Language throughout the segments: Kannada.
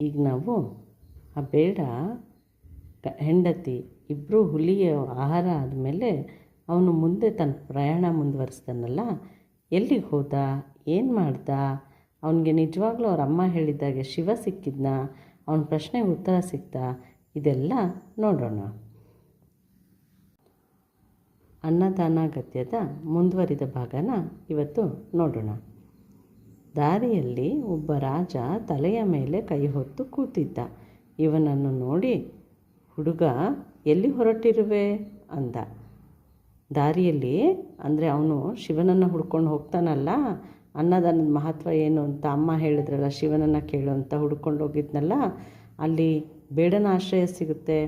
ಈಗ ನಾವು ಆ ಬೇಡ ಹೆಂಡತಿ ಇಬ್ಬರು ಹುಲಿಯ ಆಹಾರ ಆದಮೇಲೆ ಅವನು ಮುಂದೆ ತನ್ನ ಪ್ರಯಾಣ ಮುಂದುವರಿಸ್ತಾನಲ್ಲ, ಎಲ್ಲಿಗೆ ಹೋದ, ಏನು ಮಾಡ್ದ, ಅವನಿಗೆ ನಿಜವಾಗ್ಲೂ ಅವ್ರ ಅಮ್ಮ ಹೇಳಿದ್ದಾಗೆ ಶಿವ ಸಿಕ್ಕಿದ್ನ, ಅವನ ಪ್ರಶ್ನೆಗೆ ಉತ್ತರ ಸಿಕ್ತ, ಇದೆಲ್ಲ ನೋಡೋಣ. ಅನ್ನದಾನ ಗದ್ಯದ ಮುಂದುವರಿದ ಭಾಗನ ಇವತ್ತು ನೋಡೋಣ. ದಾರಿಯಲ್ಲಿ ಒಬ್ಬ ರಾಜ ತಲೆಯ ಮೇಲೆ ಕೈ ಹೊತ್ತು ಕೂತಿದ್ದ. ಇವನನ್ನು ನೋಡಿ ಹುಡುಗ ಎಲ್ಲಿ ಹೊರಟಿರುವೆ? ಅಂದ. ದಾರಿಯಲ್ಲಿ? ಅಂದರೆ ಅವನು ಶಿವನನ್ನು ಹುಡ್ಕೊಂಡು ಹೋಗ್ತಾನಲ್ಲ? ಅನ್ನದಾನದ ಮಹತ್ವ ಏನು ಅಂತ ಅಮ್ಮ ಹೇಳಿದ್ರಲ್ಲ, ಶಿವನನ್ನು ಕೇಳು ಅಂತ ಹುಡ್ಕೊಂಡು ಹೋಗಿದ್ನಲ್ಲ? ಅಲ್ಲಿ ಬೇಡನ ಆಶ್ರಯ ಸಿಗುತ್ತೆ.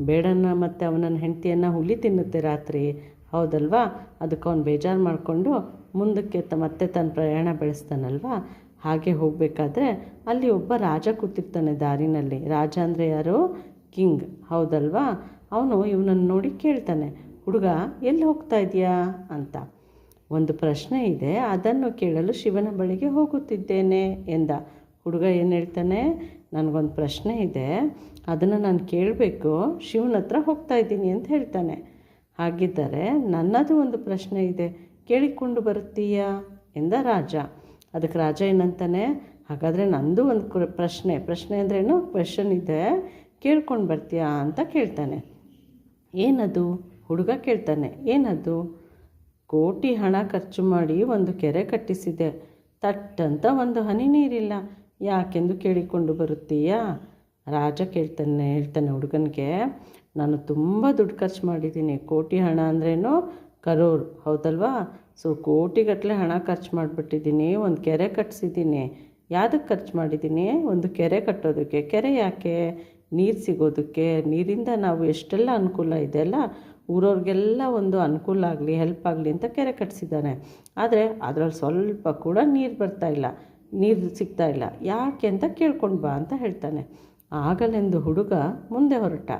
ಬೇಡನ ಮತ್ತು ಅವನನ್ನ ಹೆಂಡತಿಯನ್ನು ಹುಲಿ ತಿನ್ನುತ್ತೆ ರಾತ್ರಿ. ಹೌದಲ್ವಾ? ಅದಕ್ಕೆ ಅವ್ನು ಬೇಜಾರು ಮಾಡಿಕೊಂಡು ಮುಂದಕ್ಕೆ ತ, ಮತ್ತೆ ತನ್ನ ಪ್ರಯಾಣ ಬೆಳೆಸ್ತಾನಲ್ವಾ? ಹಾಗೆ ಹೋಗಬೇಕಾದ್ರೆ ಅಲ್ಲಿ ಒಬ್ಬ ರಾಜ ಕೂತಿರ್ತಾನೆ ದಾರಿನಲ್ಲಿ. ರಾಜ ಅಂದರೆ ಯಾರು? ಕಿಂಗ್. ಹೌದಲ್ವಾ? ಅವನು ಇವನನ್ನು ನೋಡಿ ಕೇಳ್ತಾನೆ, ಹುಡುಗ, ಎಲ್ಲಿ ಹೋಗ್ತಾ ಇದೆಯಾ ಅಂತ. ಒಂದು ಪ್ರಶ್ನೆ ಇದೆ, ಅದನ್ನು ಕೇಳಲು ಶಿವನ ಬಳಿಗೆ ಹೋಗುತ್ತಿದ್ದೇನೆ ಎಂದ. ಹುಡುಗ ಏನು ಹೇಳ್ತಾನೆ? ನನಗೊಂದು ಪ್ರಶ್ನೆ ಇದೆ, ಅದನ್ನು ನಾನು ಕೇಳಬೇಕು, ಶಿವನ ಹತ್ರ ಹೋಗ್ತಾ ಇದ್ದೀನಿ ಅಂತ ಹೇಳ್ತಾನೆ. ಹಾಗಿದ್ದರೆ ನನ್ನದು ಒಂದು ಪ್ರಶ್ನೆ ಇದೆ. ಕೇಳಿಕೊಂಡು ಬರುತ್ತೀಯಾ? ಎಂದ ರಾಜ. ಅದಕ್ಕೆ ರಾಜ ಏನಂತಾನೆ, ಹಾಗಾದರೆ ನಂದು ಒಂದು ಪ್ರಶ್ನೆ ಪ್ರಶ್ನೆ ಅಂದ್ರೇನು ಕ್ವೆಶನ್ ಇದೆ. ಕೇಳ್ಕೊಂಡು ಬರ್ತೀಯಾ ಅಂತ ಕೇಳ್ತಾನೆ. ಏನದು? ಹುಡುಗ ಕೇಳ್ತಾನೆ. ಏನದು? ಕೋಟಿ ಹಣ ಖರ್ಚು ಮಾಡಿ ಒಂದು ಕೆರೆ ಕಟ್ಟಿಸಿದೆ. ತಟ್ಟಂತ ಒಂದು ಹನಿ ನೀರಿಲ್ಲ. ಯಾಕೆಂದು ಕೇಳಿಕೊಂಡು ಬರುತ್ತೀಯಾ? ರಾಜ ಕೇಳ್ತಾನೆ, ಹೇಳ್ತಾನೆ ಹುಡುಗನಿಗೆ ನಾನು ತುಂಬ ದುಡ್ಡು ಖರ್ಚು ಮಾಡಿದ್ದೀನಿ ಕೋಟಿ ಹಣ ಅಂದ್ರೇನು ಕರೋರ್, ಹೌದಲ್ವಾ? ಸೊ ಕೋಟಿಗಟ್ಟಲೆ ಹಣ ಖರ್ಚು ಮಾಡಿಬಿಟ್ಟಿದ್ದೀನಿ ಒಂದು ಕೆರೆ ಕಟ್ಟಿಸಿದ್ದೀನಿ ಯಾವುದಕ್ಕೆ ಖರ್ಚು ಮಾಡಿದ್ದೀನಿ ಒಂದು ಕೆರೆ ಕಟ್ಟೋದಕ್ಕೆ. ಕೆರೆ ಯಾಕೆ? ನೀರು ಸಿಗೋದಕ್ಕೆ. ನೀರಿಂದ ನಾವು ಎಷ್ಟೆಲ್ಲ ಅನುಕೂಲ ಇದೆ ಅಲ್ಲ? ಊರವ್ರಿಗೆಲ್ಲ ಒಂದು ಅನುಕೂಲ ಆಗಲಿ ಹೆಲ್ಪ್ ಆಗಲಿ ಅಂತ ಕೆರೆ ಕಟ್ಟಿಸಿದ್ದಾನೆ ಆದರೆ ಅದರಲ್ಲಿ ಸ್ವಲ್ಪ ಕೂಡ ನೀರು ಬರ್ತಾ ಇಲ್ಲ. ನೀರು ಸಿಗ್ತಾ ಇಲ್ಲ. ಯಾಕೆ ಅಂತ ಕೇಳ್ಕೊಂಡು ಬಾ ಅಂತ ಹೇಳ್ತಾನೆ. ಆಗಲೆಂದು ಹುಡುಗ ಮುಂದೆ ಹೊರಟ.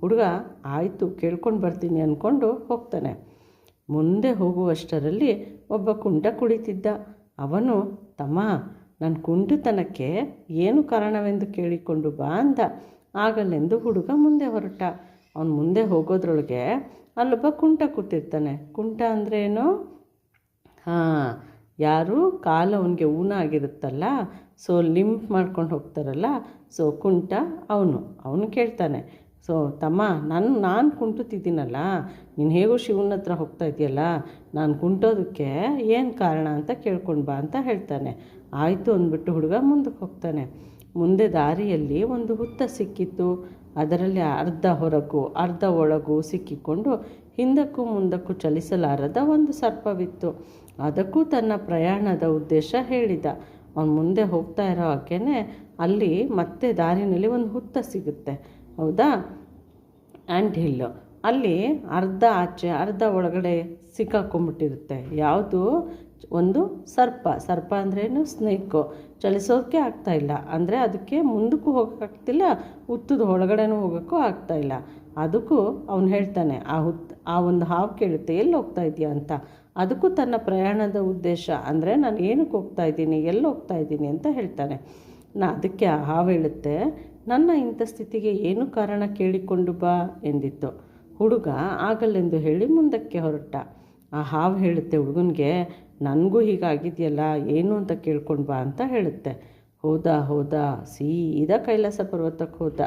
ಹುಡುಗ, ಆಯಿತು, ಕೇಳ್ಕೊಂಡು ಬರ್ತೀನಿ ಅಂದ್ಕೊಂಡು ಹೋಗ್ತಾನೆ. ಮುಂದೆ ಹೋಗುವಷ್ಟರಲ್ಲಿ ಒಬ್ಬ ಕುಂಟ ಕುಳಿತಿದ್ದ. ಅವನು, ತಮ್ಮ ನನ್ನ ಕುಂಟುತನಕ್ಕೆ ಏನು ಕಾರಣವೆಂದು ಕೇಳಿಕೊಂಡು ಬಾ ಅಂದ. ಆಗಲೆಂದು ಹುಡುಗ ಮುಂದೆ ಹೊರಟ. ಅವನು ಮುಂದೆ ಹೋಗೋದ್ರೊಳಗೆ ಅಲ್ಲೊಬ್ಬ ಕುಂಟ ಕೂತಿರ್ತಾನೆ. ಕುಂಟ ಅಂದ್ರೇನು ಹಾಂ, ಯಾರು? ಕಾಲು ಅವನಿಗೆ ಊನ ಆಗಿರುತ್ತಲ್ಲ, ಸೊ ಲಿಂಪ್ ಮಾಡ್ಕೊಂಡು ಹೋಗ್ತಾರಲ್ಲ, ಸೊ ಕುಂಟ ಅವನು. ಅವನು ಕೇಳ್ತಾನೆ ಸೊ ತಮ್ಮ, ನಾನು ನಾನು ಕುಂಟುತ್ತಿದ್ದೀನಲ್ಲ, ನೀನು ಹೇಗೋ ಶಿವನ ಹತ್ರ ಹೋಗ್ತಾ ಇದೆಯಲ್ಲ, ನಾನು ಕುಂಟೋದಕ್ಕೆ ಏನು ಕಾರಣ ಅಂತ ಕೇಳ್ಕೊಂಡು ಬಾ ಅಂತ ಹೇಳ್ತಾನೆ. ಆಯಿತು ಅಂದ್ಬಿಟ್ಟು ಹುಡುಗ ಮುಂದಕ್ಕೆ ಹೋಗ್ತಾನೆ. ಮುಂದೆ ದಾರಿಯಲ್ಲಿ ಒಂದು ಹುತ್ತ ಸಿಕ್ಕಿತ್ತು. ಅದರಲ್ಲಿ ಅರ್ಧ ಹೊರಗು, ಅರ್ಧ ಒಳಗು ಸಿಕ್ಕಿಕೊಂಡು ಹಿಂದಕ್ಕೂ ಮುಂದಕ್ಕೂ ಚಲಿಸಲಾರದ ಒಂದು ಸರ್ಪವಿತ್ತು. ಅದಕ್ಕೂ ತನ್ನ ಪ್ರಯಾಣದ ಉದ್ದೇಶ ಹೇಳಿದ. ಅವನು ಮುಂದೆ ಹೋಗ್ತಾ ಇರೋ ಅಲ್ಲಿ ಮತ್ತೆ ದಾರಿನಲ್ಲಿ ಒಂದು ಹುತ್ತ ಸಿಗುತ್ತೆ. ಹೌದಾ? ಆ್ಯಂಡ್ ಹಿಲ್ಲು ಅಲ್ಲಿ ಅರ್ಧ ಆಚೆ, ಅರ್ಧ ಒಳಗಡೆ ಸಿಕ್ಕಾಕೊಂಡ್ಬಿಟ್ಟಿರುತ್ತೆ. ಯಾವುದು? ಒಂದು ಸರ್ಪ. ಸರ್ಪ ಅಂದ್ರೇನು ಸ್ನೇಕು. ಚಲಿಸೋಕೆ ಆಗ್ತಾಯಿಲ್ಲ ಅಂದರೆ ಅದಕ್ಕೆ ಮುಂದಕ್ಕೂ ಹೋಗೋಕ್ಕಾಗ್ತಿಲ್ಲ ಹುತ್ತದ ಒಳಗಡೆನೂ ಹೋಗೋಕ್ಕೂ ಆಗ್ತಾಯಿಲ್ಲ ಅದಕ್ಕೂ ಅವನು ಹೇಳ್ತಾನೆ, ಆ ಹುತ್, ಆ ಒಂದು ಹಾವು ಕೇಳುತ್ತೆ, ಎಲ್ಲಿ ಹೋಗ್ತಾ ಇದೆಯಾ ಅಂತ? ಅದಕ್ಕೂ ತನ್ನ ಪ್ರಯಾಣದ ಉದ್ದೇಶ ಅಂದರೆ, ನಾನು ಏನಕ್ಕೆ ಹೋಗ್ತಾ ಇದ್ದೀನಿ, ಎಲ್ಲಿ ಹೋಗ್ತಾ ಇದ್ದೀನಿ? ಅಂತ ಹೇಳ್ತಾನೆ. ನಾ ಅದಕ್ಕೆ ಆ ಹಾವು ಹೇಳುತ್ತೆ ನನ್ನ ಇಂಥ ಸ್ಥಿತಿಗೆ ಏನು ಕಾರಣ ಕೇಳಿಕೊಂಡು ಬಾ ಎಂದಿತ್ತು. ಹುಡುಗ ಆಗಲೆಂದು ಹೇಳಿ ಮುಂದಕ್ಕೆ ಹೊರಟ. ಆ ಹಾವು ಹೇಳುತ್ತೆ, ಹುಡುಗನಿಗೆ ನನಗೂ ಹೀಗಾಗಿದೆಯಲ್ಲ, ಏನು ಅಂತ ಕೇಳ್ಕೊಂಡು ಬಾ ಅಂತ ಹೇಳುತ್ತೆ. ಹೋದ ಹೋದ, ಸೀದಾ ಕೈಲಾಸ ಪರ್ವತಕ್ಕೆ ಹೋದ.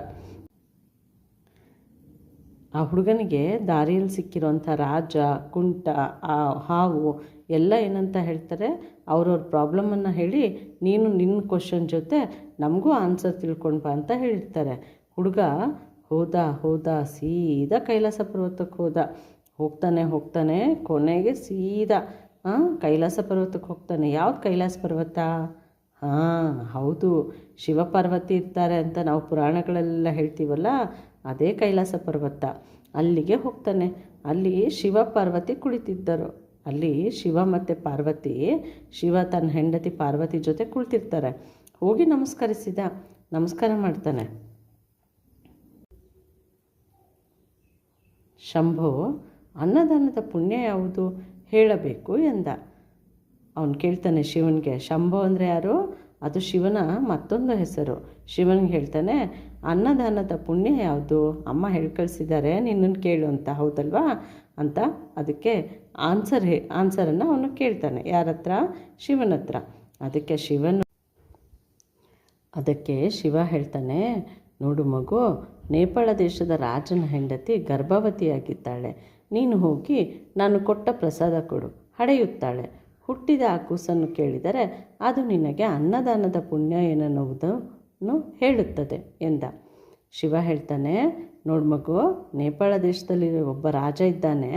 ಆ ಹುಡುಗನಿಗೆ ದಾರಿಯಲ್ಲಿ ಸಿಕ್ಕಿರೋಂಥ ರಾಜ, ಕುಂಟ, ಆ ಹಾವು ಎಲ್ಲ ಏನಂತ ಹೇಳ್ತಾರೆ, ಅವ್ರವ್ರ ಪ್ರಾಬ್ಲಮನ್ನು ಹೇಳಿ ನೀನು ನಿನ್ನ ಕ್ವಶನ್ ಜೊತೆ ನಮಗೂ ಆನ್ಸರ್ ತಿಳ್ಕೊಂಡು ಬಾ ಅಂತ ಹೇಳಿರ್ತಾರೆ. ಹುಡುಗ ಹೋದ ಹೋದ, ಸೀದಾ ಕೈಲಾಸ ಪರ್ವತಕ್ಕೆ ಹೋದ. ಹೋಗ್ತಾನೆ ಹೋಗ್ತಾನೆ, ಕೊನೆಗೆ ಸೀದಾ ಹಾಂ ಕೈಲಾಸ ಪರ್ವತಕ್ಕೆ ಹೋಗ್ತಾನೆ. ಯಾವ್ದು ಕೈಲಾಸ ಪರ್ವತ? ಹಾಂ, ಹೌದು, ಶಿವಪಾರ್ವತಿ ಇರ್ತಾರೆ ಅಂತ ನಾವು ಪುರಾಣಗಳೆಲ್ಲ ಹೇಳ್ತೀವಲ್ಲ, ಅದೇ ಕೈಲಾಸ ಪರ್ವತ. ಅಲ್ಲಿಗೆ ಹೋಗ್ತಾನೆ. ಅಲ್ಲಿ ಶಿವ ಪಾರ್ವತಿ ಕುಳಿತಿದ್ದರು. ಅಲ್ಲಿ ಶಿವ ಮತ್ತು ಪಾರ್ವತಿ, ಶಿವ ತನ್ನ ಹೆಂಡತಿ ಪಾರ್ವತಿ ಜೊತೆ ಕುಳಿತಿರ್ತಾರೆ. ಹೋಗಿ ನಮಸ್ಕರಿಸಿದ, ನಮಸ್ಕಾರ ಮಾಡ್ತಾನೆ. ಶಂಭು, ಅನ್ನದಾನದ ಪುಣ್ಯ ಯಾವುದು? ಹೇಳಬೇಕು ಎಂದ. ಅವನು ಕೇಳ್ತಾನೆ ಶಿವನಿಗೆ, ಶಂಭು ಅಂದರೆ ಯಾರು? ಅದು ಶಿವನ ಮತ್ತೊಂದು ಹೆಸರು. ಶಿವನಿಗೆ ಹೇಳ್ತಾನೆ, ಅನ್ನದಾನದ ಪುಣ್ಯ ಯಾವುದು? ಅಮ್ಮ ಹೇಳಿ ಕಳಿಸಿದ್ದಾರೆ ನಿನ್ನನ್ನು ಕೇಳು ಅಂತ. ಹೌದಲ್ವಾ? ಅಂತ ಅದಕ್ಕೆ ಆನ್ಸರ್ ಹೇ ಆನ್ಸರನ್ನು ಅವನು ಕೇಳ್ತಾನೆ. ಯಾರ ಹತ್ರ ಶಿವನ ಹತ್ರ ಅದಕ್ಕೆ ಶಿವನು, ಅದಕ್ಕೆ ಶಿವ ಹೇಳ್ತಾನೆ, ನೋಡು ಮಗು, ನೇಪಾಳ ದೇಶದ ರಾಜನ ಹೆಂಡತಿ ಗರ್ಭವತಿಯಾಗಿದ್ದಾಳೆ. ನೀನು ಹೋಗಿ ನಾನು ಕೊಟ್ಟ ಪ್ರಸಾದ ಕೊಡು, ಹಡೆಯುತ್ತಾಳೆ. ಹುಟ್ಟಿದ ಆ ಕೂಸನ್ನು ಕೇಳಿದರೆ, ಅದು ನಿನಗೆ ಅನ್ನದಾನದ ಪುಣ್ಯ ಏನನ್ನುವುದನ್ನು ಹೇಳುತ್ತದೆ, ಎಂದ. ಶಿವ ಹೇಳ್ತಾನೆ ನೋಡು ಮಗು, ನೇಪಾಳ ದೇಶದಲ್ಲಿ ಒಬ್ಬ ರಾಜ ಇದ್ದಾನೆ.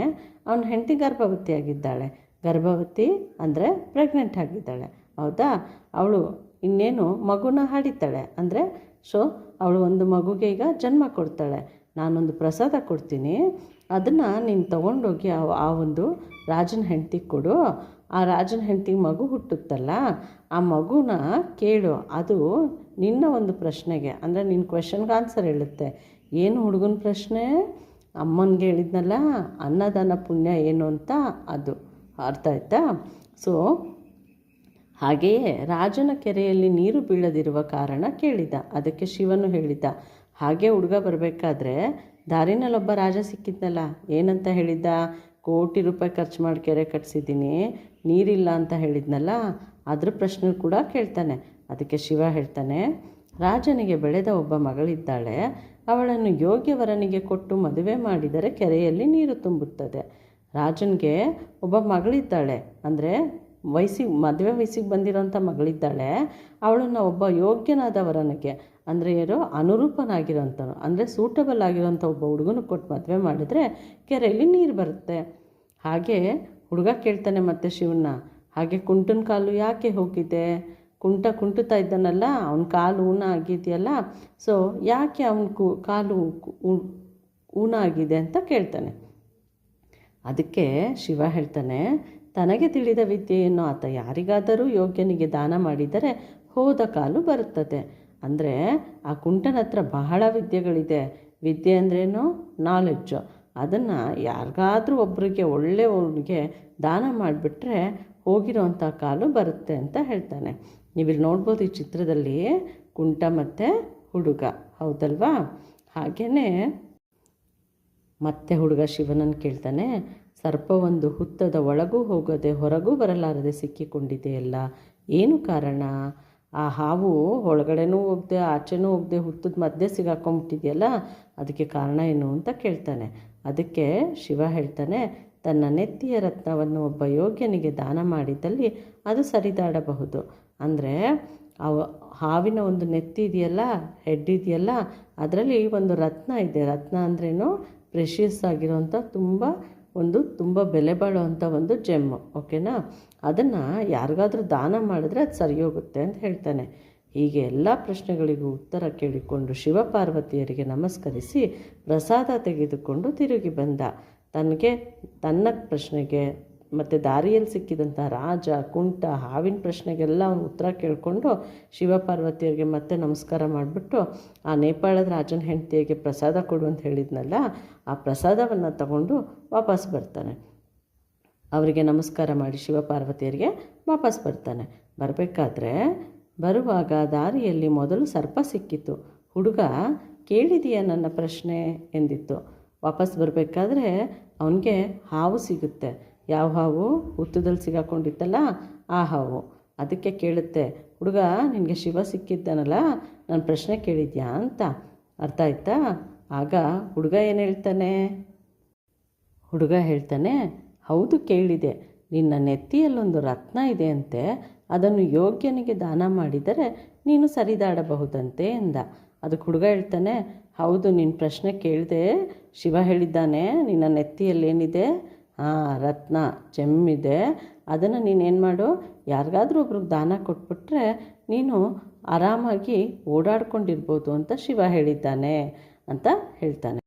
ಅವನ ಹೆಂಡತಿ ಗರ್ಭವತಿಯಾಗಿದ್ದಾಳೆ. ಗರ್ಭವತಿ ಅಂದರೆ ಪ್ರೆಗ್ನೆಂಟ್ ಆಗಿದ್ದಾಳೆ. ಹೌದಾ? ಅವಳು ಇನ್ನೇನು ಮಗುನ ಹಾಡಿತಾಳೆ ಅಂದರೆ ಸೊ ಅವಳು ಒಂದು ಮಗುಗೆ ಈಗ ಜನ್ಮ ಕೊಡ್ತಾಳೆ. ನಾನೊಂದು ಪ್ರಸಾದ ಕೊಡ್ತೀನಿ. ಅದನ್ನು ನೀನು ತೊಗೊಂಡೋಗಿ ಆ ಆ ಒಂದು ರಾಜನ ಹೆಂಡತಿಗೆ ಕೊಡು. ಆ ರಾಜನ ಹೆಂಡತಿ ಮಗು ಹುಟ್ಟುತ್ತಲ್ಲ, ಆ ಮಗುನ ಕೇಳು. ಅದು ನಿನ್ನ ಒಂದು ಪ್ರಶ್ನೆಗೆ, ಅಂದರೆ ನಿನ್ನ ಕ್ವೆಶನ್ಗೆ ಆನ್ಸರ್ ಹೇಳುತ್ತೆ. ಏನು ಹುಡುಗನ ಪ್ರಶ್ನೆ? ಅಮ್ಮನಿಗೆ ಹೇಳಿದ್ನಲ್ಲ, ಅನ್ನದಾನ ಪುಣ್ಯ ಏನು ಅಂತ ಅದು. ಅರ್ಥ ಆಯ್ತಾ? ಸೊ ಹಾಗೆಯೇ ರಾಜನ ಕೆರೆಯಲ್ಲಿ ನೀರು ಬೀಳದಿರುವ ಕಾರಣ ಕೇಳಿದ, ಅದಕ್ಕೆ ಶಿವನು ಹೇಳಿದ. ಹಾಗೆ ಹುಡುಗ ಬರಬೇಕಾದ್ರೆ ದಾರಿನಲ್ಲೊಬ್ಬ ರಾಜ ಸಿಕ್ಕಿದ್ನಲ್ಲ, ಏನಂತ ಹೇಳಿದ್ದ? ಕೋಟಿ ರೂಪಾಯಿ ಖರ್ಚು ಮಾಡಿ ಕೆರೆ ಕಟ್ಸಿದ್ದೀನಿ, ನೀರಿಲ್ಲ ಅಂತ ಹೇಳಿದ್ನಲ್ಲ ಅದ್ರ ಪ್ರಶ್ನೆ ಕೂಡ ಕೇಳ್ತಾನೆ. ಅದಕ್ಕೆ ಶಿವ ಹೇಳ್ತಾನೆ ರಾಜನಿಗೆ ಬೆಳೆದ ಒಬ್ಬ ಮಗಳಿದ್ದಾಳೆ. ಅವಳನ್ನು ಯೋಗ್ಯವರನಿಗೆ ಕೊಟ್ಟು ಮದುವೆ ಮಾಡಿದರೆ ಕೆರೆಯಲ್ಲಿ ನೀರು ತುಂಬುತ್ತದೆ. ರಾಜನಿಗೆ ಒಬ್ಬ ಮಗಳಿದ್ದಾಳೆ. ಅಂದರೆ ವಯಸ್ಸಿಗೆ, ಮದುವೆ ವಯಸ್ಸಿಗೆ ಬಂದಿರೋಂಥ ಮಗಳಿದ್ದಾಳೆ. ಅವಳನ್ನು ಒಬ್ಬ ಯೋಗ್ಯನಾದವರನಿಗೆ, ಅಂದರೆ ಯಾರೋ? ಅನುರೂಪನಾಗಿರೋಂಥವ್ರು ಅಂದರೆ ಸೂಟಬಲ್ ಆಗಿರೋಂಥ ಒಬ್ಬ ಹುಡುಗನ ಕೊಟ್ಟು ಮದುವೆ ಮಾಡಿದರೆ ಕೆರೆಯಲ್ಲಿ ನೀರು ಬರುತ್ತೆ. ಹಾಗೆ ಹುಡುಗ ಕೇಳ್ತಾನೆ ಮತ್ತೆ ಶಿವನ ಹಾಗೆ ಕುಂಟನ ಕಾಲು ಯಾಕೆ ಹೋಗಿದೆ? ಕುಂಟ ಕುಂಟುತ್ತಾ ಇದ್ದಾನಲ್ಲ, ಅವನ ಕಾಲು ಊನ ಆಗಿದೆಯಲ್ಲ ಸೊ ಯಾಕೆ ಅವನ ಕು, ಕಾಲು ಊನ ಆಗಿದೆ ಅಂತ ಕೇಳ್ತಾನೆ. ಅದಕ್ಕೆ ಶಿವ ಹೇಳ್ತಾನೆ, ತನಗೆ ತಿಳಿದ ವಿದ್ಯೆಯನ್ನು ಆತ ಯಾರಿಗಾದರೂ ಯೋಗ್ಯನಿಗೆ ದಾನ ಮಾಡಿದರೆ ಹೋದ ಕಾಲು ಬರುತ್ತದೆ. ಅಂದರೆ ಆ ಕುಂಟನ ಹತ್ರ ಬಹಳ ವಿದ್ಯೆಗಳಿದೆ. ವಿದ್ಯೆ ಅಂದ್ರೇನು? ನಾಲೆಡ್ಜು ಅದನ್ನು ಯಾರಿಗಾದರೂ ಒಬ್ಬರಿಗೆ ಒಳ್ಳೆಯವನಿಗೆ ದಾನ ಮಾಡಿಬಿಟ್ರೆ ಹೋಗಿರೋವಂಥ ಕಾಲು ಬರುತ್ತೆ ಅಂತ ಹೇಳ್ತಾನೆ. ನೀವಿಲ್ಲಿ ನೋಡ್ಬೋದು ಈ ಚಿತ್ರದಲ್ಲಿ ಕುಂಟ ಮತ್ತು ಹುಡುಗ, ಹೌದಲ್ವಾ? ಹಾಗೆಯೇ ಮತ್ತೆ ಹುಡುಗ ಶಿವನನ್ನು ಕೇಳ್ತಾನೆ, ಸರ್ಪ ಒಂದು ಹುತ್ತದ ಒಳಗೂ ಹೋಗದೆ ಹೊರಗೂ ಬರಲಾರದೆ ಸಿಕ್ಕಿಕೊಂಡಿದೆಯಲ್ಲ ಏನು ಕಾರಣ? ಆ ಹಾವು ಒಳಗಡೆನೂ ಹೋಗದೆ, ಆಚೆನೂ ಹೋಗದೆ, ಹುತ್ತದ ಮಧ್ಯೆ ಸಿಗಾಕೊಂಬಿಟ್ಟಿದೆಯಲ್ಲ, ಅದಕ್ಕೆ ಕಾರಣ ಏನು ಅಂತ ಕೇಳ್ತಾನೆ. ಅದಕ್ಕೆ ಶಿವ ಹೇಳ್ತಾನೆ, ತನ್ನ ನೆತ್ತಿಯ ರತ್ನವನ್ನು ಒಬ್ಬ ಯೋಗ್ಯನಿಗೆ ದಾನ ಮಾಡಿದಲ್ಲಿ ಅದು ಸರಿದಾಡಬಹುದು. ಅಂದರೆ ಅವ ಹಾವಿನ ಒಂದು ನೆತ್ತಿ ಇದೆಯಲ್ಲ ಹೆಡ್ ಇದೆಯಲ್ಲ, ಅದರಲ್ಲಿ ಒಂದು ರತ್ನ ಇದೆ. ರತ್ನ ಅಂದ್ರೇನು? ಪ್ರೆಷಿಯಸ್ ಆಗಿರೋಂಥ ತುಂಬ ಒಂದು, ತುಂಬ ಬೆಲೆ ಬಾಳುವಂಥ ಒಂದು ಜೆಮ್ಮು ಓಕೆನಾ ಅದನ್ನು ಯಾರಿಗಾದ್ರೂ ದಾನ ಮಾಡಿದ್ರೆ ಅದು ಸರಿ ಹೋಗುತ್ತೆ ಅಂತ ಹೇಳ್ತಾನೆ. ಹೀಗೆ ಎಲ್ಲ ಪ್ರಶ್ನೆಗಳಿಗೂ ಉತ್ತರ ಕೇಳಿಕೊಂಡು ಶಿವಪಾರ್ವತಿಯರಿಗೆ ನಮಸ್ಕರಿಸಿ ಪ್ರಸಾದ ತೆಗೆದುಕೊಂಡು ತಿರುಗಿ ಬಂದ. ತನಗೆ, ತನ್ನ ಪ್ರಶ್ನೆಗೆ ಮತ್ತು ದಾರಿಯಲ್ಲಿ ಸಿಕ್ಕಿದಂಥ ರಾಜ, ಕುಂಟ, ಹಾವಿನ ಪ್ರಶ್ನೆಗೆಲ್ಲ ಅವನು ಉತ್ತರ ಕೇಳಿಕೊಂಡು ಶಿವಪಾರ್ವತಿಯರಿಗೆ ಮತ್ತೆ ನಮಸ್ಕಾರ ಮಾಡಿಬಿಟ್ಟು, ಆ ನೇಪಾಳದ ರಾಜನ ಹೆಂಡತಿಯರಿಗೆ ಪ್ರಸಾದ ಕೊಡು ಅಂತ ಹೇಳಿದ್ನಲ್ಲ, ಆ ಪ್ರಸಾದವನ್ನು ತಗೊಂಡು ವಾಪಸ್ ಬರ್ತಾನೆ. ಅವರಿಗೆ ನಮಸ್ಕಾರ ಮಾಡಿ ಶಿವಪಾರ್ವತಿಯರಿಗೆ ವಾಪಸ್ ಬರ್ತಾನೆ. ಬರಬೇಕಾದ್ರೆ ಬರುವಾಗ ದಾರಿಯಲ್ಲಿ ಮೊದಲು ಸರ್ಪ ಸಿಕ್ಕಿತು ಹುಡುಗ, ಕೇಳಿದೆಯಾ ನನ್ನ ಪ್ರಶ್ನೆ? ಎಂದಿತ್ತು. ವಾಪಸ್ ಬರಬೇಕಾದ್ರೆ ಅವನಿಗೆ ಹಾವು ಸಿಗುತ್ತೆ. ಯಾವ ಹಾವು ಹುತ್ತದಲ್ಲಿ ಸಿಗಾಕೊಂಡಿತ್ತಲ್ಲ ಆ ಹಾವು. ಅದಕ್ಕೆ ಕೇಳುತ್ತೆ, ಹುಡುಗ, ನಿನಗೆ ಶಿವ ಸಿಕ್ಕಿದ್ದಾನಲ್ಲ, ನಾನು ಪ್ರಶ್ನೆ ಕೇಳಿದ್ಯಾ ಅಂತ. ಅರ್ಥ ಆಯ್ತಾ? ಆಗ ಹುಡುಗ ಏನು ಹೇಳ್ತಾನೆ? ಹುಡುಗ ಹೇಳ್ತಾನೆ, ಹೌದು ಕೇಳಿದೆ, ನಿನ್ನ ನೆತ್ತಿಯಲ್ಲೊಂದು ರತ್ನ ಇದೆ ಅಂತೆ, ಅದನ್ನು ಯೋಗ್ಯನಿಗೆ ದಾನ ಮಾಡಿದರೆ ನೀನು ಸರಿದಾಡಬಹುದಂತೆ ಎಂದ. ಅದಕ್ಕೆ ಹುಡುಗ ಹೇಳ್ತಾನೆ, ಹೌದು ನಿನ್ನ ಪ್ರಶ್ನೆ ಕೇಳಿದೆ, ಶಿವ ಹೇಳಿದ್ದಾನೆ, ನಿನ್ನ ನೆತ್ತಿಯಲ್ಲಿ ಏನಿದೆ ಹಾಂ ರತ್ನ ಚೆಮ್ಮಿದೆ. ಅದನ್ನು ನೀನೇನು ಮಾಡು? ಯಾರಿಗಾದ್ರೂ ಒಬ್ರಿಗೆ ದಾನ ಕೊಟ್ಬಿಟ್ರೆ ನೀನು ಆರಾಮಾಗಿ ಓಡಾಡ್ಕೊಂಡಿರ್ಬೋದು ಅಂತ ಶಿವ ಹೇಳಿದ್ದಾನೆ ಅಂತ ಹೇಳ್ತಾನೆ.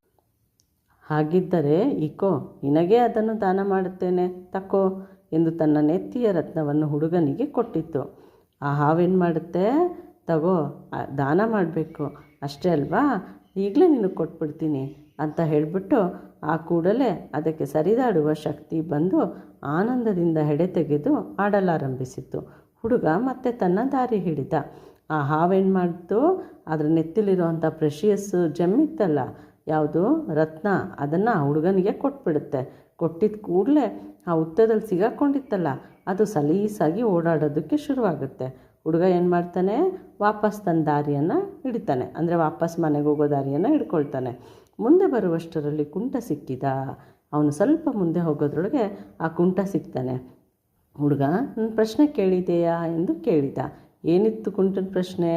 ಹಾಗಿದ್ದರೆ ಇಕೋ ನಿನಗೆ ಅದನ್ನು ದಾನ ಮಾಡುತ್ತೇನೆ, ತಕೋ ಎಂದು ತನ್ನ ನೆತ್ತಿಯ ರತ್ನವನ್ನು ಹುಡುಗನಿಗೆ ಕೊಟ್ಟಿತ್ತು. ಆ ಹಾವೇನು ಮಾಡುತ್ತೆ? ತಗೋ ದಾನ ಮಾಡಬೇಕು. ಅಷ್ಟೇ ಅಲ್ವಾ? ಈಗಲೇ ನಿನಗೆ ಕೊಟ್ಬಿಡ್ತೀನಿ. ಅಂತ ಹೇಳಿಬಿಟ್ಟು ಆ ಕೂಡಲೇ ಅದಕ್ಕೆ ಸರಿದಾಡುವ ಶಕ್ತಿ ಬಂದು ಆನಂದದಿಂದ ತೆಗೆದು ಆಡಲಾರಂಭಿಸಿತು ಹುಡುಗ ಮತ್ತೆ ತನ್ನ ದಾರಿ ಹಿಡಿದ. ಆ ಹಾವೇನು ಮಾಡ್ತು ಅದರ ನೆತ್ತಿಲಿರುವಂಥ ಪ್ರೆಷಿಯಸ್ ಜೆಮ್ ಇತ್ತಲ್ಲ ಯಾವುದು? ರತ್ನ. ಅದನ್ನು ಆ ಹುಡುಗನಿಗೆ ಕೊಟ್ಬಿಡುತ್ತೆ. ಕೊಟ್ಟಿದ್ದ ಕೂಡಲೇ ಆ ಹುತ್ತದಲ್ಲಿ ಸಿಗಾಕೊಂಡಿತ್ತಲ್ಲ, ಅದು ಸಲೀಸಾಗಿ ಓಡಾಡೋದಕ್ಕೆ ಶುರುವಾಗುತ್ತೆ. ಹುಡುಗ ಏನು ಮಾಡ್ತಾನೆ? ವಾಪಸ್ ತನ್ನ ದಾರಿಯನ್ನು ಹಿಡಿತಾನೆ. ಅಂದರೆ ವಾಪಸ್ ಮನೆಗೆ ಹೋಗೋ ದಾರಿಯನ್ನು ಹಿಡ್ಕೊಳ್ತಾನೆ. ಮುಂದೆ ಬರುವಷ್ಟರಲ್ಲಿ ಕುಂಟ ಸಿಕ್ಕಿದ. ಅವನು ಸ್ವಲ್ಪ ಮುಂದೆ ಹೋಗೋದ್ರೊಳಗೆ ಆ ಕುಂಟ ಸಿಗ್ತಾನೆ ಹುಡುಗ, ನನ್ನ ಪ್ರಶ್ನೆ ಕೇಳಿದೆಯಾ? ಎಂದು ಕೇಳಿದ. ಏನಿತ್ತು ಕುಂಟನ ಪ್ರಶ್ನೆ?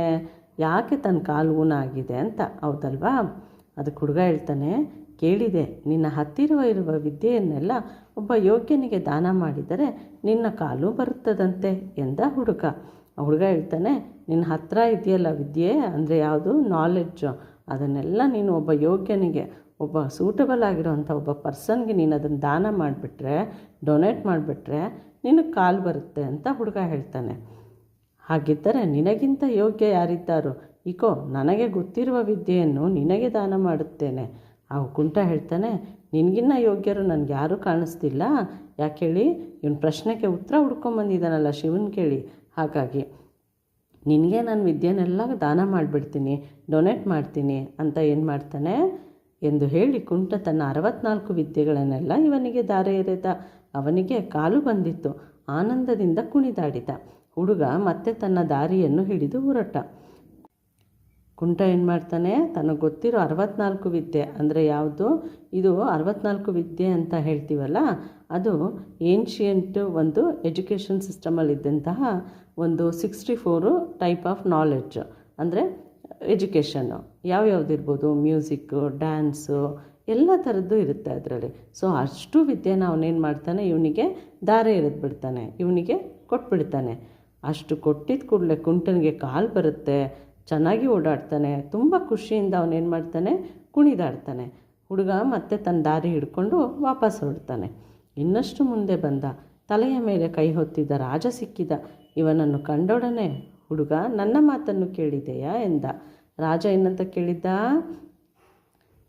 ಯಾಕೆ ತನ್ನ ಕಾಲು ಆಗಿದೆ ಅಂತ. ಹೌದಲ್ವಾ? ಅದಕ್ಕೆ ಹುಡುಗ ಹೇಳ್ತಾನೆ, ಕೇಳಿದೆ, ನಿನ್ನ ಹತ್ತಿರ ಇರುವ ವಿದ್ಯೆಯನ್ನೆಲ್ಲ ಒಬ್ಬ ಯೋಗ್ಯನಿಗೆ ದಾನ ಮಾಡಿದರೆ ನಿನ್ನ ಕಾಲು ಬರುತ್ತದಂತೆ ಎಂದ ಹುಡುಗ. ಹುಡುಗ ಹೇಳ್ತಾನೆ, ನಿನ್ನ ಹತ್ತಿರ ಇದೆಯಲ್ಲ ವಿದ್ಯೆ? ಅಂದರೆ ಯಾವುದು? ನಾಲೆಡ್ಜು ಅದನ್ನೆಲ್ಲ ನೀನು ಒಬ್ಬ ಯೋಗ್ಯನಿಗೆ, ಒಬ್ಬ ಸೂಟಬಲ್ ಆಗಿರೋವಂಥ ಒಬ್ಬ ಪರ್ಸನ್ಗೆ ನೀನು ಅದನ್ನು ದಾನ ಮಾಡಿಬಿಟ್ರೆ ಡೊನೇಟ್ ಮಾಡಿಬಿಟ್ರೆ ನಿನಗೆ ಕಾಲು ಬರುತ್ತೆ ಅಂತ ಹುಡುಗ ಹೇಳ್ತಾನೆ. ಹಾಗಿದ್ದರೆ ನಿನಗಿಂತ ಯೋಗ್ಯ ಯಾರಿದ್ದಾರೋ? ಇಕೋ, ನನಗೆ ಗೊತ್ತಿರುವ ವಿದ್ಯೆಯನ್ನು ನಿನಗೆ ದಾನ ಮಾಡುತ್ತೇನೆ. ಆ ಕುಂಟ ಹೇಳ್ತಾನೆ, ನಿನಗಿನ್ನ ಯೋಗ್ಯರು ನನಗೆ ಯಾರೂ ಕಾಣಿಸ್ತಿಲ್ಲ. ಯಾಕೆ ಹೇಳಿ? ಇವನು ಪ್ರಶ್ನೆಗೆ ಉತ್ತರ ಹುಡ್ಕೊಂಬಂದಿದ್ದಾನಲ್ಲ ಶಿವನ್ ಕೇಳಿ. ಹಾಗಾಗಿ ನಿನಗೆ ನಾನು ವಿದ್ಯೆನೆಲ್ಲ ದಾನ ಮಾಡಿಬಿಡ್ತೀನಿ ಡೊನೇಟ್ ಮಾಡ್ತೀನಿ ಅಂತ ಏನು ಮಾಡ್ತಾನೆ? ಎಂದು ಹೇಳಿ ಕುಂಟ ತನ್ನ ಅರವತ್ನಾಲ್ಕು ವಿದ್ಯೆಗಳನ್ನೆಲ್ಲ ಇವನಿಗೆ ದಾರೆ ಎರೆದ. ಅವನಿಗೆ ಕಾಲು ಬಂದಿತ್ತು. ಆನಂದದಿಂದ ಕುಣಿದಾಡಿದ. ಹುಡುಗ ಮತ್ತೆ ತನ್ನ ದಾರಿಯನ್ನು ಹಿಡಿದು ಹೊರಟ. ಕುಂಟ ಏನು ಮಾಡ್ತಾನೆ? ತನಗೆ ಗೊತ್ತಿರೋ ಅರವತ್ನಾಲ್ಕು ವಿದ್ಯೆ. ಅಂದರೆ ಯಾವುದು? ಇದು ಅರವತ್ನಾಲ್ಕು ವಿದ್ಯೆ ಅಂತ ಹೇಳ್ತೀವಲ್ಲ? ಅದು ಏನ್ಷಿಯಂಟ್ ಒಂದು ಎಜುಕೇಷನ್ ಸಿಸ್ಟಮಲ್ಲಿದ್ದಂತಹ ಒಂದು sixty four type of knowledge. ಅಂದರೆ ಎಜುಕೇಷನ್ನು ಯಾವ್ಯಾವ್ದಿರ್ಬೋದು ಮ್ಯೂಸಿಕ್ಕು ಡ್ಯಾನ್ಸು, ಎಲ್ಲ ಥರದ್ದು ಇರುತ್ತೆ ಅದರಲ್ಲಿ. ಸೊ, ಅಷ್ಟು ವಿದ್ಯೆನ ಅವನೇನು ಮಾಡ್ತಾನೆ? ಇವನಿಗೆ ದಾರೆ ಎರೆದು ಬಿಡ್ತಾನೆ. ಇವನಿಗೆ ಕೊಟ್ಬಿಡ್ತಾನೆ. ಅಷ್ಟು ಕೊಟ್ಟಿದ್ದ ಕೂಡಲೇ ಕುಂಟನಿಗೆ ಕಾಲು ಬರುತ್ತೆ. ಚೆನ್ನಾಗಿ ಓಡಾಡ್ತಾನೆ, ತುಂಬ ಖುಷಿಯಿಂದ ಅವನೇನು ಮಾಡ್ತಾನೆ, ಕುಣಿದಾಡ್ತಾನೆ. ಹುಡುಗ ಮತ್ತೆ ತನ್ನ ದಾರಿ ಹಿಡ್ಕೊಂಡು ವಾಪಸ್ ಹೊರಡ್ತಾನೆ. ಇನ್ನಷ್ಟು ಮುಂದೆ ಬಂದ, ತಲೆಯ ಮೇಲೆ ಕೈ ಹೊತ್ತಿದ್ದ ರಾಜ ಸಿಕ್ಕಿದ. ಇವನನ್ನು ಕಂಡೊಡನೆ ಹುಡುಗ ನನ್ನ ಮಾತನ್ನು ಕೇಳಿದೆಯಾ? ಎಂದ. ರಾಜ ಏನಂತ ಕೇಳಿದ್ದ,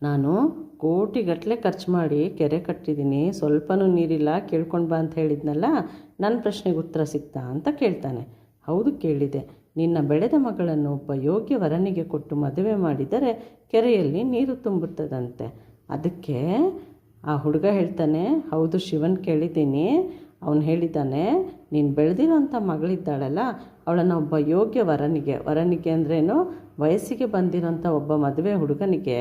ನಾನು ಕೋಟಿಗಟ್ಟಲೆ ಖರ್ಚು ಮಾಡಿ ಕೆರೆ ಕಟ್ಟಿದ್ದೀನಿ, ಸ್ವಲ್ಪನೂ ನೀರಿಲ್ಲ, ಕೇಳ್ಕೊಂಡು ಬಾ ಅಂತ ಹೇಳಿದ್ನಲ್ಲ ನನ್ನ ಪ್ರಶ್ನೆಗೆ ಉತ್ತರ ಸಿಕ್ತಾ ಅಂತ ಕೇಳ್ತಾನೆ. ಹೌದು, ಕೇಳಿದೆ. ನಿನ್ನ ಬೆಳೆದ ಮಗಳನ್ನು ಒಬ್ಬ ಯೋಗ್ಯ ವರನಿಗೆ ಕೊಟ್ಟು ಮದುವೆ ಮಾಡಿದರೆ ಕೆರೆಯಲ್ಲಿ ನೀರು ತುಂಬುತ್ತದಂತೆ. ಅದಕ್ಕೆ ಆ ಹುಡುಗ ಹೇಳ್ತಾನೆ, ಹೌದು ಶಿವನ್ ಕೇಳಿದ್ದೀನಿ. ಅವನು ಹೇಳಿದ್ದಾನೆ ನೀನು ಬೆಳೆದಿರೋಂಥ ಮಗಳಿದ್ದಾಳಲ್ಲ, ಅವಳನ್ನು ಒಬ್ಬ ಯೋಗ್ಯ ವರನಿಗೆ ವರನಿಗೆ ಅಂದ್ರೇನು? ವಯಸ್ಸಿಗೆ ಬಂದಿರೋಂಥ ಒಬ್ಬ ಮದುವೆ ಹುಡುಗನಿಗೆ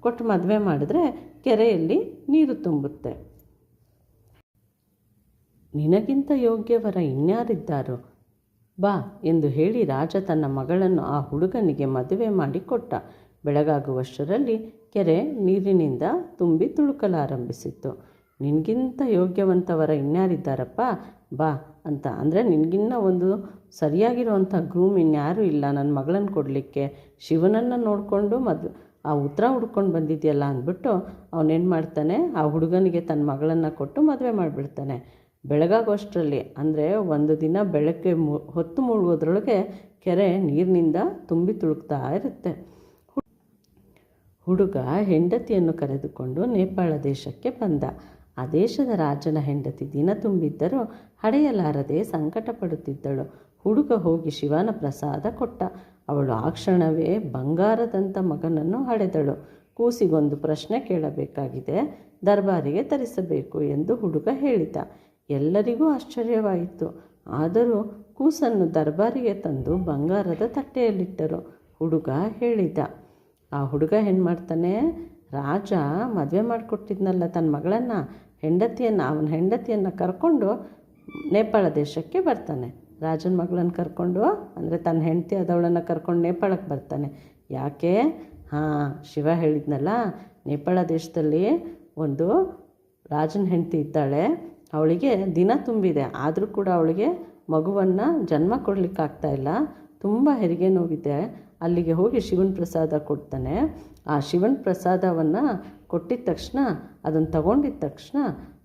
ಕೊಟ್ಟು ಮದುವೆ ಮಾಡಿದ್ರೆ ಕೆರೆಯಲ್ಲಿ ನೀರು ತುಂಬುತ್ತೆ. ನಿನಗಿಂತ ಯೋಗ್ಯವರ ಇನ್ಯಾರಿದ್ದಾರೋ? ಬಾ ಎಂದು ಹೇಳಿ ರಾಜ ತನ್ನ ಮಗಳನ್ನು ಆ ಹುಡುಗನಿಗೆ ಮದುವೆ ಮಾಡಿ ಕೊಟ್ಟ. ಬೆಳಗಾಗುವಷ್ಟರಲ್ಲಿ ಕೆರೆ ನೀರಿನಿಂದ ತುಂಬಿ ತುಳುಕಲಾರಂಭಿಸಿತ್ತು. ನಿನಗಿಂತ ಯೋಗ್ಯವಂತವರ ಇನ್ಯಾರಿದ್ದಾರಪ್ಪ? ಬಾ ಅಂತ ಅಂದರೆ ನಿನಗಿನ್ನ ಒಂದು ಸರಿಯಾಗಿರುವಂಥ ಗ್ರೂಮ್ ಇನ್ಯಾರೂ ಇಲ್ಲ. ನನ್ನ ಮಗಳನ್ನು ಕೊಡಲಿಕ್ಕೆ ಶಿವನನ್ನು ನೋಡಿಕೊಂಡು ಮದ್ ಆ ಉತ್ತರ ಹುಡ್ಕೊಂಡು ಬಂದಿದೆಯಲ್ಲ ಅಂದ್ಬಿಟ್ಟು ಅವನೇನು ಮಾಡ್ತಾನೆ? ಆ ಹುಡುಗನಿಗೆ ತನ್ನ ಮಗಳನ್ನು ಕೊಟ್ಟು ಮದುವೆ ಮಾಡಿಬಿಡ್ತಾನೆ. ಬೆಳಗಾಗೋಷ್ಟರಲ್ಲಿ ಅಂದರೆ ಒಂದು ದಿನ ಬೆಳಗ್ಗೆ ಮು, ಹೊತ್ತು ಮುಳುಗೋದ್ರೊಳಗೆ ಕೆರೆ ನೀರಿನಿಂದ ತುಂಬಿ ತುಳುಕ್ತಾ ಇರುತ್ತೆ. ಹುಡುಗ ಹೆಂಡತಿಯನ್ನು ಕರೆದುಕೊಂಡು ನೇಪಾಳ ದೇಶಕ್ಕೆ ಬಂದ. ಆ ದೇಶದ ರಾಜನ ಹೆಂಡತಿ ದಿನ ತುಂಬಿದ್ದರೂ ಹಡೆಯಲಾರದೆ ಸಂಕಟ ಪಡುತ್ತಿದ್ದಳು ಹುಡುಗ ಹೋಗಿ ಶಿವನ ಪ್ರಸಾದ ಕೊಟ್ಟ. ಅವಳು ಆ ಕ್ಷಣವೇ ಬಂಗಾರದಂಥ ಮಗನನ್ನು ಹಡೆದಳು. ಕೂಸಿಗೊಂದು ಪ್ರಶ್ನೆ ಕೇಳಬೇಕಾಗಿದೆ. ದರ್ಬಾರಿಗೆ ತರಿಸಬೇಕು ಎಂದು ಹುಡುಗ ಹೇಳಿದ. ಎಲ್ಲರಿಗೂ ಆಶ್ಚರ್ಯವಾಯಿತು. ಆದರೂ ಕೂಸನ್ನು ದರ್ಬಾರಿಗೆ ತಂದು ಬಂಗಾರದ ತಟ್ಟೆಯಲ್ಲಿಟ್ಟರು. ಹುಡುಗ ಹೇಳಿದ, ಆ ಹುಡುಗ ಏನು ಮಾಡ್ತಾನೆ? ರಾಜ ಮದುವೆ ಮಾಡಿಕೊಟ್ಟಿದ್ನಲ್ಲ ತನ್ನ ಮಗಳನ್ನು. ಹೆಂಡತಿಯನ್ನು, ಅವನ ಹೆಂಡತಿಯನ್ನು ಕರ್ಕೊಂಡು ನೇಪಾಳ ದೇಶಕ್ಕೆ ಬರ್ತಾನೆ. ರಾಜನ ಮಗಳನ್ನು ಕರ್ಕೊಂಡು, ಅಂದರೆ ತನ್ನ ಹೆಂಡತಿ ಆದವಳನ್ನು ಕರ್ಕೊಂಡು ನೇಪಾಳಕ್ಕೆ ಬರ್ತಾನೆ. ಯಾಕೆ? ಹಾಂ, ಶಿವ ಹೇಳಿದ್ನಲ್ಲ, ನೇಪಾಳ ದೇಶದಲ್ಲಿ ಒಂದು ರಾಜನ ಹೆಂಡತಿ ಇದ್ದಾಳೆ. ಅವಳಿಗೆ ದಿನ ತುಂಬಿದೆ. ಆದರೂ ಕೂಡ ಅವಳಿಗೆ ಮಗುವನ್ನು ಜನ್ಮ ಕೊಡಲಿಕ್ಕಾಗ್ತಾ ಇಲ್ಲ. ತುಂಬ ಹೆರಿಗೆ ನೋವಿದೆ. ಅಲ್ಲಿಗೆ ಹೋಗಿ ಶಿವನ ಪ್ರಸಾದ ಕೊಡ್ತಾನೆ. ಆ ಶಿವನ ಪ್ರಸಾದವನ್ನು ಕೊಟ್ಟಿದ ತಕ್ಷಣ ಅದನ್ನು ತಗೊಂಡಿದ್ದ ತಕ್ಷಣ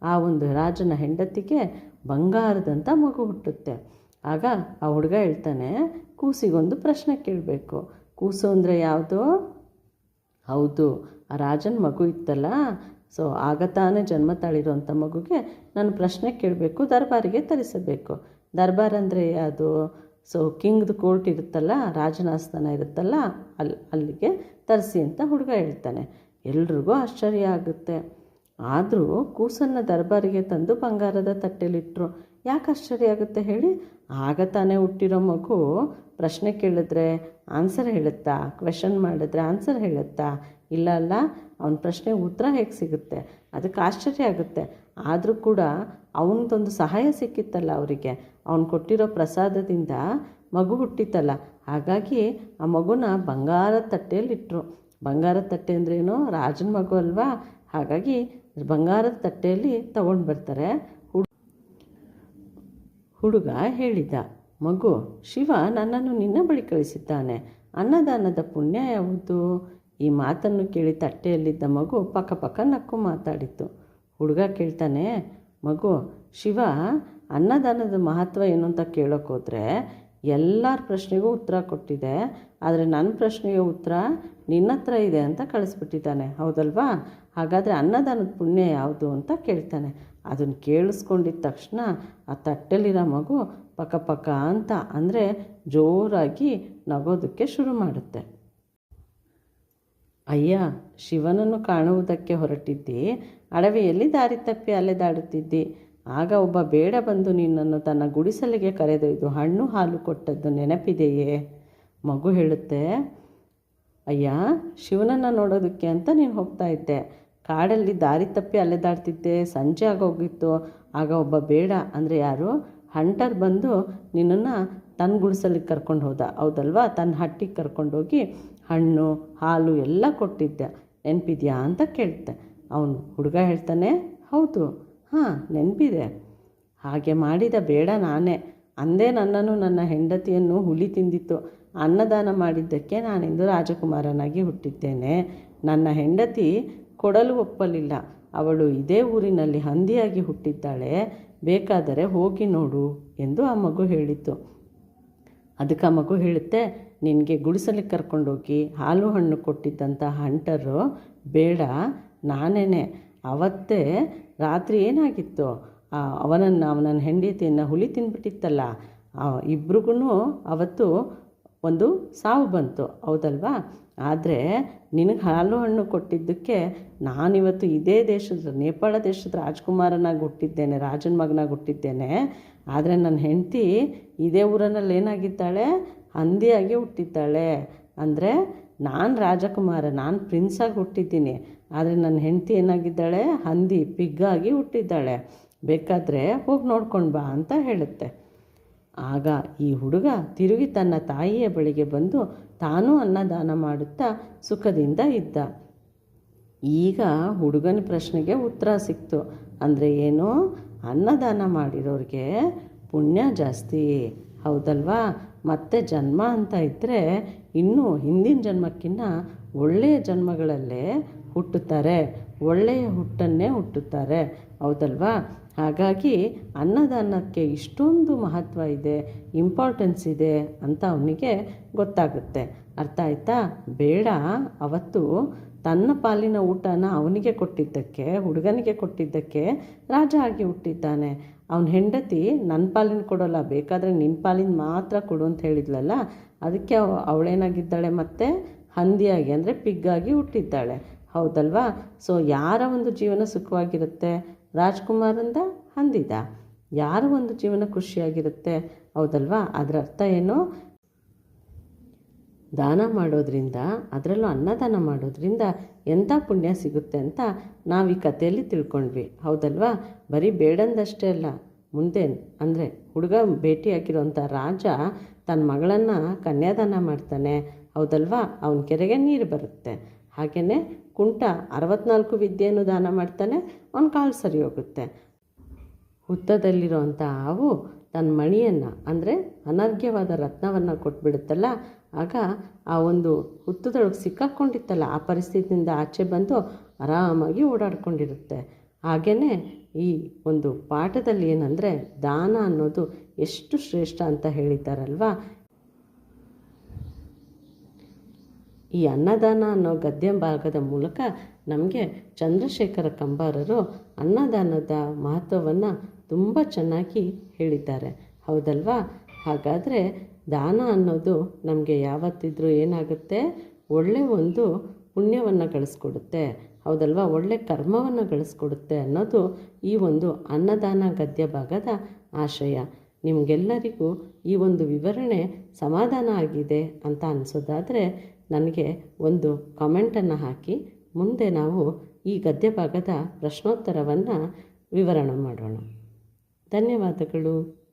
ಆ ಒಂದು ರಾಜನ ಹೆಂಡತಿಗೆ ಬಂಗಾರದಂಥ ಮಗು ಹುಟ್ಟುತ್ತೆ. ಆಗ ಆ ಹುಡುಗ ಹೇಳ್ತಾನೆ, ಕೂಸಿಗೊಂದು ಪ್ರಶ್ನೆ ಕೇಳಬೇಕು. ಕೂಸು ಅಂದರೆ ಯಾವುದು? ಹೌದು, ಆ ರಾಜನ ಮಗು ಇತ್ತಲ್ಲ ಸೊ ಆಗ ತಾನೇ ಜನ್ಮ ತಾಳಿರುವಂಥ ಮಗುಗೆ ನಾನು ಪ್ರಶ್ನೆ ಕೇಳಬೇಕು, ದರ್ಬಾರಿಗೆ ತರಿಸಬೇಕು. ದರ್ಬಾರ್ ಅಂದರೆ ಅದು ಸೊ ಕಿಂಗ್ದು ಕೋರ್ಟ್ ಇರುತ್ತಲ್ಲ ರಾಜನ ಆಸ್ಥಾನ ಇರುತ್ತಲ್ಲ ಅಲ್ಲಿ ಅಲ್ಲಿಗೆ ತರಿಸಿ ಅಂತ ಹುಡುಗ ಹೇಳ್ತಾನೆ. ಎಲ್ರಿಗೂ ಆಶ್ಚರ್ಯ ಆಗುತ್ತೆ. ಆದರೂ ಕೂಸನ್ನು ದರ್ಬಾರಿಗೆ ತಂದು ಬಂಗಾರದ ತಟ್ಟೆಲಿಟ್ಟರು ಯಾಕೆ ಆಶ್ಚರ್ಯ ಆಗುತ್ತೆ ಹೇಳಿ? ಆಗ ತಾನೇ ಹುಟ್ಟಿರೋ ಮಗು ಪ್ರಶ್ನೆ ಕೇಳಿದ್ರೆ ಆನ್ಸರ್ ಹೇಳುತ್ತಾ? ಕ್ವೆಶನ್ ಮಾಡಿದ್ರೆ ಆನ್ಸರ್ ಹೇಳುತ್ತಾ? ಇಲ್ಲ ಅಲ್ಲ ಅವನ ಪ್ರಶ್ನೆ ಉತ್ತರ ಹೇಗೆ ಸಿಗುತ್ತೆ? ಅದಕ್ಕೆ ಆಶ್ಚರ್ಯ ಆಗುತ್ತೆ. ಆದರೂ ಕೂಡ ಅವನದೊಂದು ಸಹಾಯ ಸಿಕ್ಕಿತ್ತಲ್ಲ ಅವರಿಗೆ. ಅವನು ಕೊಟ್ಟಿರೋ ಪ್ರಸಾದದಿಂದ ಮಗು ಹುಟ್ಟಿತ್ತಲ್ಲ ಹಾಗಾಗಿ ಆ ಮಗುನ ಬಂಗಾರದ ತಟ್ಟೆಯಲ್ಲಿಟ್ಟರು ಬಂಗಾರದ ತಟ್ಟೆ ಅಂದ್ರೇನು ರಾಜನ ಮಗು ಅಲ್ವಾ? ಹಾಗಾಗಿ ಬಂಗಾರದ ತಟ್ಟೆಯಲ್ಲಿ ತಗೊಂಡು ಬರ್ತಾರೆ. ಹುಡು, ಹುಡುಗ ಹೇಳಿದ, ಮಗು, ಶಿವ ನನ್ನನ್ನು ನಿನ್ನ ಬಳಿ ಕಳಿಸಿದ್ದಾನೆ. ಅನ್ನದಾನದ ಪುಣ್ಯ ಯಾವುದು? ಈ ಮಾತನ್ನು ಕೇಳಿ ತಟ್ಟೆಯಲ್ಲಿದ್ದ ಮಗು ಪಕ್ಕ ಪಕ್ಕ ನಕ್ಕು ಮಾತಾಡಿತ್ತು. ಹುಡುಗ ಕೇಳ್ತಾನೆ, ಮಗು, ಶಿವ, ಅನ್ನದಾನದ ಮಹತ್ವ ಏನು ಅಂತ ಕೇಳೋಕ್ಕೋದ್ರೆ ಎಲ್ಲರ ಪ್ರಶ್ನೆಗೂ ಉತ್ತರ ಕೊಟ್ಟಿದೆ, ಆದರೆ ನನ್ನ ಪ್ರಶ್ನೆಗೆ ಉತ್ತರ ನಿನ್ನ ಹತ್ರ ಇದೆ ಅಂತ ಕಳಿಸ್ಬಿಟ್ಟಿದ್ದಾನೆ. ಹೌದಲ್ವಾ? ಹಾಗಾದರೆ ಅನ್ನದಾನದ ಪುಣ್ಯ ಯಾವುದು ಅಂತ ಕೇಳ್ತಾನೆ. ಅದನ್ನು ಕೇಳಿಸ್ಕೊಂಡಿದ್ದ ತಕ್ಷಣ ಆ ತಟ್ಟೆಲಿರೋ ಮಗು ಪಕ್ಕ ಪಕ್ಕ ಅಂತ ಅಂದರೆ ಜೋರಾಗಿ ನಗೋದಕ್ಕೆ ಶುರು ಮಾಡುತ್ತೆ. ಅಯ್ಯ, ಶಿವನನ್ನು ಕಾಣುವುದಕ್ಕೆ ಹೊರಟಿದ್ದಿ. ಅಡವಿಯಲ್ಲಿ ದಾರಿ ತಪ್ಪಿ ಅಲೆದಾಡುತ್ತಿದ್ದಿ. ಆಗ ಒಬ್ಬ ಬೇಡ ಬಂದು ನಿನ್ನನ್ನು ತನ್ನ ಗುಡಿಸಲಿಗೆ ಕರೆದೊಯ್ದು ಹಣ್ಣು ಹಾಲು ಕೊಟ್ಟದ್ದು ನೆನಪಿದೆಯೇ? ಮಗು ಹೇಳುತ್ತೆ, ಅಯ್ಯ, ಶಿವನನ್ನು ನೋಡೋದಕ್ಕೆ ಅಂತ ನೀನು ಹೋಗ್ತಾ ಇದ್ದೆ. ಕಾಡಲ್ಲಿ ದಾರಿ ತಪ್ಪಿ ಅಲೆದಾಡ್ತಿದ್ದೆ, ಸಂಜೆ ಆಗೋಗಿತ್ತು. ಆಗ ಒಬ್ಬ ಬೇಡ, ಅಂದರೆ ಯಾರು? ಹಂಟರ್ ಬಂದು ನಿನ್ನನ್ನು ತನ್ನ ಗುಡಿಸಲಿಗೆ ಕರ್ಕೊಂಡು ಹೋದ. ಹೌದಲ್ವಾ? ತನ್ನ ಹಟ್ಟಿಗೆ ಕರ್ಕೊಂಡೋಗಿ ಹಣ್ಣು, ಹಾಲು ಎಲ್ಲ ಕೊಟ್ಟಿದ್ದೆ. ನೆನಪಿದೆಯಾ ಅಂತ ಕೇಳ್ತೆ ಅವನು ಹುಡುಗ ಹೇಳ್ತಾನೆ, ಹೌದು, ಹಾಂ, ನೆನಪಿದೆ. ಹಾಗೆ ಮಾಡಿದ ಬೇಡ ನಾನೇ. ಅಂದೇ ನನ್ನನ್ನು ನನ್ನ ಹೆಂಡತಿಯನ್ನು ಹುಲಿ ತಿಂದಿತ್ತು. ಅನ್ನದಾನ ಮಾಡಿದ್ದಕ್ಕೆ ನಾನಿಂದು ರಾಜಕುಮಾರನಾಗಿ ಹುಟ್ಟಿದ್ದೇನೆ. ನನ್ನ ಹೆಂಡತಿ ಕೊಡಲು ಒಪ್ಪಲಿಲ್ಲ. ಅವಳು ಇದೇ ಊರಿನಲ್ಲಿ ಹಂದಿಯಾಗಿ ಹುಟ್ಟಿದ್ದಾಳೆ. ಬೇಕಾದರೆ ಹೋಗಿ ನೋಡು ಎಂದು ಆ ಮಗು ಹೇಳಿತು ಅದಕ್ಕೆ ಆ ಮಗು ಹೇಳುತ್ತೆ ನಿನಗೆ ಗುಡಿಸಲಿಕ್ಕೆ ಕರ್ಕೊಂಡೋಗಿ ಹಾಲು ಹಣ್ಣು ಕೊಟ್ಟಿದ್ದಂಥ ಹಂಟರು, ಬೇಡ, ನಾನೇನೆ. ಅವತ್ತೇ ರಾತ್ರಿ ಏನಾಗಿತ್ತು? ಅವನನ್ನು ಅವನ ಹೆಂಡತಿಯನ್ನು ಹುಲಿ ತಿಂದ್ಬಿಟ್ಟಿತ್ತಲ್ಲ ಇಬ್ರಿಗೂ ಅವತ್ತು ಒಂದು ಸಾವು ಬಂತು. ಹೌದಲ್ವಾ? ಆದರೆ ನಿನಗೆ ಹಾಲು ಹಣ್ಣು ಕೊಟ್ಟಿದ್ದಕ್ಕೆ ನಾನಿವತ್ತು ಇದೇ ದೇಶದ, ನೇಪಾಳ ದೇಶದ ರಾಜ್ಕುಮಾರನಾಗಿ ಹುಟ್ಟಿದ್ದೇನೆ, ರಾಜನ ಮಗನಾಗಿ ಹುಟ್ಟಿದ್ದೇನೆ. ಆದರೆ ನನ್ನ ಹೆಂಡತಿ ಇದೇ ಊರಿನಲ್ಲಿ ಏನಾಗಿದ್ದಾಳೆ ಹಂದಿಯಾಗಿ ಹುಟ್ಟಿದ್ದಾಳೆ. ಅಂದರೆ ನಾನು ರಾಜಕುಮಾರ, ನಾನು ಪ್ರಿನ್ಸಾಗಿ ಹುಟ್ಟಿದ್ದೀನಿ. ಆದರೆ ನನ್ನ ಹೆಂಡತಿ ಏನಾಗಿದ್ದಾಳೆ? ಹಂದಿ ಪಿಗ್ಗಾಗಿ ಹುಟ್ಟಿದ್ದಾಳೆ. ಬೇಕಾದರೆ ಹೋಗಿ ನೋಡ್ಕೊಂಡು ಬಾ ಅಂತ ಹೇಳುತ್ತೆ. ಆಗ ಈ ಹುಡುಗ ತಿರುಗಿ ತನ್ನ ತಾಯಿಯ ಬಳಿಗೆ ಬಂದು ತಾನೂ ಅನ್ನದಾನ ಮಾಡುತ್ತಾ ಸುಖದಿಂದ ಇದ್ದ. ಈಗ ಹುಡುಗನ ಪ್ರಶ್ನೆಗೆ ಉತ್ತರ ಸಿಕ್ತು. ಅಂದರೆ ಏನು? ಅನ್ನದಾನ ಮಾಡಿರೋರಿಗೆ ಪುಣ್ಯ ಜಾಸ್ತಿ. ಹೌದಲ್ವಾ? ಮತ್ತೆ ಜನ್ಮ ಅಂತ ಇದ್ದರೆ ಇನ್ನೂ ಹಿಂದಿನ ಜನ್ಮಕ್ಕಿಂತ ಒಳ್ಳೆಯ ಜನ್ಮಗಳಲ್ಲೇ ಹುಟ್ಟುತ್ತಾರೆ, ಒಳ್ಳೆಯ ಹುಟ್ಟನ್ನೇ ಹುಟ್ಟುತ್ತಾರೆ. ಹೌದಲ್ವಾ? ಹಾಗಾಗಿ ಅನ್ನದಾನಕ್ಕೆ ಇಷ್ಟೊಂದು ಮಹತ್ವ ಇದೆ ಇಂಪಾರ್ಟೆನ್ಸ್ ಇದೆ ಅಂತ ಅವನಿಗೆ ಗೊತ್ತಾಗುತ್ತೆ. ಅರ್ಥ ಆಯ್ತಾ? ಬೇಡ, ಅವತ್ತು ತನ್ನ ಪಾಲಿನ ಊಟನ ಅವನಿಗೆ ಕೊಟ್ಟಿದ್ದಕ್ಕೆ, ಹುಡುಗನಿಗೆ ಕೊಟ್ಟಿದ್ದಕ್ಕೆ ರಾಜ ಆಗಿ ಹುಟ್ಟಿದ್ದಾನೆ. ಅವನ ಹೆಂಡತಿ ನನ್ನ ಪಾಲಿನ ಕೊಡೋಲ್ಲ, ಬೇಕಾದರೆ ನಿನ್ನ ಪಾಲಿನ ಮಾತ್ರ ಕೊಡು ಅಂತ ಹೇಳಿದ್ಲಲ್ಲ, ಅದಕ್ಕೆ ಅವಳೇನಾಗಿದ್ದಾಳೆ ಮತ್ತೆ? ಹಂದಿಯಾಗಿ, ಅಂದರೆ ಪಿಗ್ಗಾಗಿ ಹುಟ್ಟಿದ್ದಾಳೆ. ಹೌದಲ್ವಾ? ಸೊ, ಯಾರ ಒಂದು ಜೀವನ ಸುಖವಾಗಿರುತ್ತೆ? ರಾಜ್ಕುಮಾರಂದ ಹಂದಿದ. ಯಾರ ಒಂದು ಜೀವನ ಖುಷಿಯಾಗಿರುತ್ತೆ? ಹೌದಲ್ವಾ? ಅದರ ಅರ್ಥ ಏನು? ದಾನ ಮಾಡೋದ್ರಿಂದ, ಅದರಲ್ಲೂ ಅನ್ನದಾನ ಮಾಡೋದ್ರಿಂದ ಎಂಥ ಪುಣ್ಯ ಸಿಗುತ್ತೆ ಅಂತ ನಾವು ಈ ಕಥೆಯಲ್ಲಿ ತಿಳ್ಕೊಂಡ್ವಿ. ಹೌದಲ್ವಾ? ಬರೀ ಬೇಡಂದಷ್ಟೇ ಅಲ್ಲ. ಮುಂದೆ ಅಂದರೆ ಹುಡುಗ ಭೇಟಿಯಾಗಿರೋಂಥ ರಾಜ ತನ್ನ ಮಗಳನ್ನು ಕನ್ಯಾದಾನ ಮಾಡ್ತಾನೆ. ಹೌದಲ್ವಾ? ಅವನ ಕೆರೆಗೆ ನೀರು ಬರುತ್ತೆ. ಹಾಗೆಯೇ ಕುಂಟ ಅರವತ್ನಾಲ್ಕು ವಿದ್ಯೆಯನ್ನು ದಾನ ಮಾಡ್ತಾನೆ, ಅವನ ಕಾಲು ಸರಿ ಹೋಗುತ್ತೆ. ಹುತ್ತದಲ್ಲಿರುವಂಥ ಹಾವು ತನ್ನ ಮಣಿಯನ್ನು ಅಂದರೆ ಅನರ್ಘ್ಯವಾದ ರತ್ನವನ್ನು ಕೊಟ್ಬಿಡುತ್ತಲ್ಲ ಆಗ ಆ ಒಂದು ಹುತ್ತದೊಳಗೆ ಸಿಕ್ಕಾಕ್ಕೊಂಡಿತ್ತಲ್ಲ ಆ ಪರಿಸ್ಥಿತಿಯಿಂದ ಆಚೆ ಬಂದು ಆರಾಮಾಗಿ ಓಡಾಡ್ಕೊಂಡಿರುತ್ತೆ. ಹಾಗೆಯೇ ಈ ಒಂದು ಪಾಠದಲ್ಲಿ ಏನಂದರೆ ದಾನ ಅನ್ನೋದು ಎಷ್ಟು ಶ್ರೇಷ್ಠ ಅಂತ ಹೇಳಿದ್ದಾರಲ್ವಾ? ಈ ಅನ್ನದಾನ ಅನ್ನೋ ಗದ್ಯ ಭಾಗದ ಮೂಲಕ ನಮಗೆ ಚಂದ್ರಶೇಖರ ಕಂಬಾರರು ಅನ್ನದಾನದ ಮಹತ್ವವನ್ನು ತುಂಬ ಚೆನ್ನಾಗಿ ಹೇಳಿದ್ದಾರೆ. ಹೌದಲ್ವಾ? ಹಾಗಾದರೆ ದಾನ ಅನ್ನೋದು ನಮಗೆ ಯಾವತ್ತಿದ್ರೂ ಏನಾಗುತ್ತೆ? ಒಳ್ಳೆ ಒಂದು ಪುಣ್ಯವನ್ನು ಗಳಿಸ್ಕೊಡುತ್ತೆ. ಹೌದಲ್ವಾ? ಒಳ್ಳೆ ಕರ್ಮವನ್ನು ಗಳಿಸ್ಕೊಡುತ್ತೆ ಅನ್ನೋದು ಈ ಒಂದು ಅನ್ನದಾನ ಗದ್ಯ ಭಾಗದ ಆಶಯ. ನಿಮಗೆಲ್ಲರಿಗೂ ಈ ಒಂದು ವಿವರಣೆ ಸಮಾಧಾನ ಆಗಿದೆ ಅಂತ ಅನಿಸೋದಾದರೆ ನನಗೆ ಒಂದು ಕಮೆಂಟನ್ನು ಹಾಕಿ ಮುಂದೆ ನಾವು ಈ ಗದ್ಯ ಭಾಗದ ಪ್ರಶ್ನೋತ್ತರವನ್ನು ವಿವರಣೆ ಮಾಡೋಣ. ಧನ್ಯವಾದಗಳು.